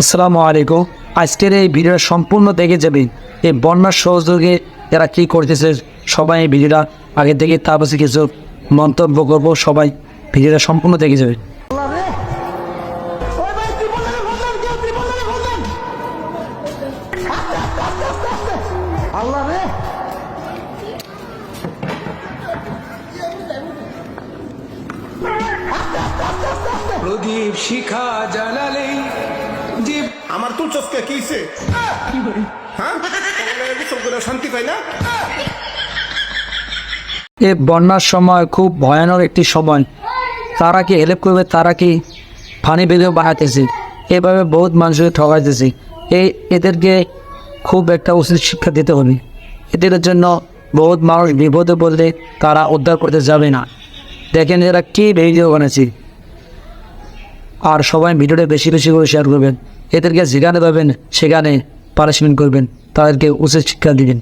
আসসালামু আলাইকুম। আজকের এই ভিডিওটা সম্পূর্ণ দেখে যাবে এই বন্যার সহযোগে এরা কী করতেছে, সবাই এই ভিডিওটা আগে থেকে তারপর কিছু মন্তব্য করব, সবাই ভিডিওটা সম্পূর্ণ দেখে যাবে। ওই ভাই ত্রিপলের ফোন কেউ ত্রিপলের ফোন দেন আস্তে আস্তে আস্তে আস্তে আস্তে আল্লাহ রে প্রদীপ শিখা তুল চস্কে? হ্যাঁ? এই বন্যার সময় খুব ভয়ানক একটি সময়। তারা কি হেল্প করবে? তারা কি ফানি বেঁধে বাড়াতেছে এভাবে বহুত মানুষকে ঠকাইতেছে। এই এদেরকে খুব একটা উচিত শিক্ষা দিতে হবে। এদের জন্য বহুত মানুষ বিপদে পড়লে তারা উদ্ধার করতে যাবে না। দেখেন এরা কী ভিডিও বানাচ্ছে আর সবাই ভিডিওটা বেশি বেশি করে শেয়ার করবেন। এদেরকে যেখানে পাবেন, সেখানে পানিশমেন্ট করবেন। তাদেরকে উচিত শিক্ষা দিবেন।